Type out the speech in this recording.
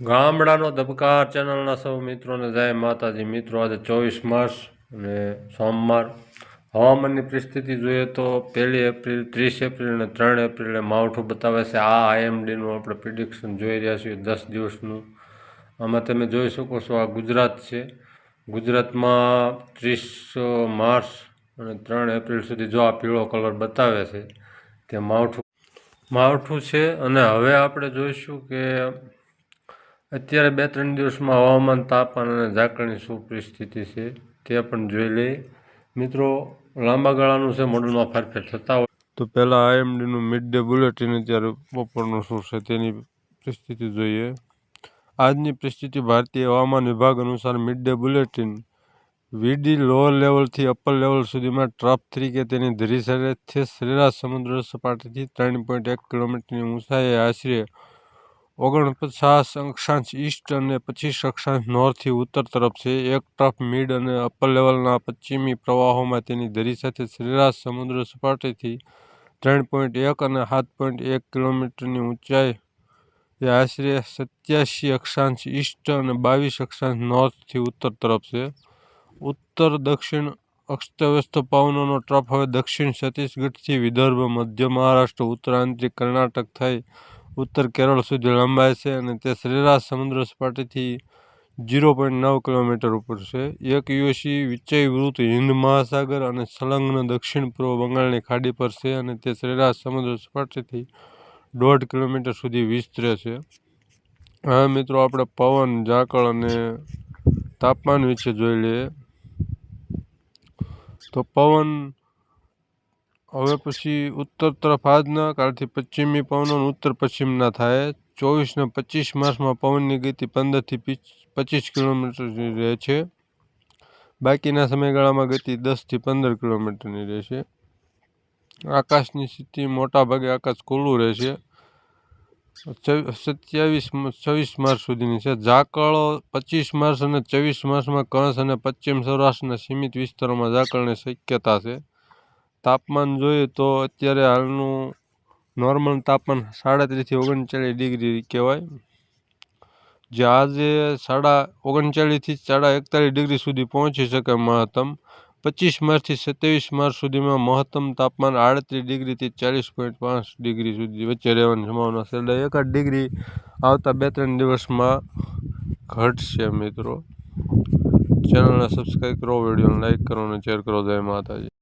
ગામડાનો ધબકાર ચેનલના સૌ મિત્રોને જય માતાજી. મિત્રો, આજે ચોવીસ માર્ચ અને સોમવાર હવામાનની પરિસ્થિતિ જોઈએ તો પહેલી એપ્રિલ, ત્રીસ એપ્રિલ અને ત્રણ એપ્રિલે માવઠું બતાવે છે. આ આઈએમડીનું આપણે પ્રિડિક્શન જોઈ રહ્યા છીએ દસ દિવસનું. આમાં તમે જોઈ શકો છો આ ગુજરાત છે. ગુજરાતમાં ત્રીસ માર્ચ અને ત્રણ એપ્રિલ સુધી જો આ પીળો કલર બતાવે છે તે માવઠું માવઠું છે. અને હવે આપણે જોઈશું કે અત્યારે બે ત્રણ દિવસમાં હવામાન, તાપમાન અને ઝાકળની શું પરિસ્થિતિ છે તે પણ જોઈ લઈએ. મિત્રો, લાંબા ગાળાનું છે, મોડલમાં ફેરફેર થતા હોય. તો પહેલાં આઈએમડીનું મિડ ડે બુલેટિન અત્યારે બપોરનું શું છે તેની પરિસ્થિતિ જોઈએ. આજની પરિસ્થિતિ ભારતીય હવામાન વિભાગ અનુસાર મિડ ડે બુલેટિન વીડી લોઅર લેવલથી અપર લેવલ સુધીમાં ટ્રફ તરીકે તેની ધરી સરેથી સરેરાશ સમુદ્ર સપાટીથી ત્રણ પોઈન્ટ એક કિલોમીટરની ઊંચાઈએ આશરે ઓગણપચાસ અક્ષાંશ ઈસ્ટ અને પચીસ અક્ષાંશ નોર્થથી ઉત્તર તરફ છે. એક ટ્રફ મિડ અને અપર લેવલના પશ્ચિમી પ્રવાહોમાં તેની ધરી સાથે સરેરાશ સમુદ્ર સપાટીથી ત્રણ પોઈન્ટ એક અને સાત પોઈન્ટ એક કિલોમીટરની ઊંચાઈ એ આશરે સત્યાસી અક્ષાંશ ઈસ્ટ અને બાવીસ અક્ષાંશ નોર્થથી ઉત્તર તરફ છે. ઉત્તર, દક્ષિણ અસ્તવ્યસ્ત પવનોનો ટ્રફ હવે દક્ષિણ છત્તીસગઢથી વિદર્ભ, મધ્ય મહારાષ્ટ્ર ઉત્તરાંતરિક કર્ણાટક થઈ ઉત્તર કેરળ સુધી લંબાય છે અને તે સરેરાશ સમુદ્ર સપાટીથી જીરો પોઈન્ટ નવ કિલોમીટર ઉપર છે. એક યુએસી વિચયવૃત હિન્દ મહાસાગર અને સંલગ્ન દક્ષિણ પૂર્વ બંગાળની ખાડી પર છે અને તે સરેરાશ સમુદ્ર સપાટીથી દોઢ કિલોમીટર સુધી વિસ્તરે છે. હા, મિત્રો, આપણે પવન, ઝાકળ અને તાપમાન વિશે જોઈ લઈએ. તો પવન હવે પછી ઉત્તર તરફ આજના કાળથી પશ્ચિમી પવનો ઉત્તર પશ્ચિમના થાય. ચોવીસ ને પચીસ માસમાં પવનની ગતિ પંદરથી પચીસ કિલોમીટરની રહે છે. બાકીના સમયગાળામાં ગતિ દસથી પંદર કિલોમીટરની રહેશે આકાશની સ્થિતિ મોટાભાગે આકાશ ખુલ્લું રહેશે સત્યાવીસ, છવ્વીસ માર્ચ સુધીની છે. ઝાકળો પચીસ માર્ચ અને ચોવીસ માર્ચમાં કણસ અને પશ્ચિમ સૌરાષ્ટ્રના સીમિત વિસ્તારોમાં ઝાકળની શક્યતા છે. તાપમાન જોઈએ તો અત્યારે હાલનું નોર્મલ તાપમાન સાડત્રીસથી ઓગણચાળીસ ડિગ્રી કહેવાય. જે આજે સાડા ઓગણચાળીસથી સાડા એકતાલીસ ડિગ્રી સુધી પહોંચી શકે મહત્તમ. પચીસ માર્ચથી સત્યાવીસ માર્ચ સુધીમાં મહત્તમ તાપમાન આડત્રીસ ડિગ્રીથી ચાલીસ પોઈન્ટ પાંચ ડિગ્રી સુધી વચ્ચે રહેવાની સંભાવના છે. એટલે એકાદ ડિગ્રી આવતા બે ત્રણ દિવસમાં ઘટશે મિત્રો. ચેનલને સબસ્ક્રાઈબ કરો, વિડીયોને લાઈક કરો અને શેર કરો. જય માતાજી.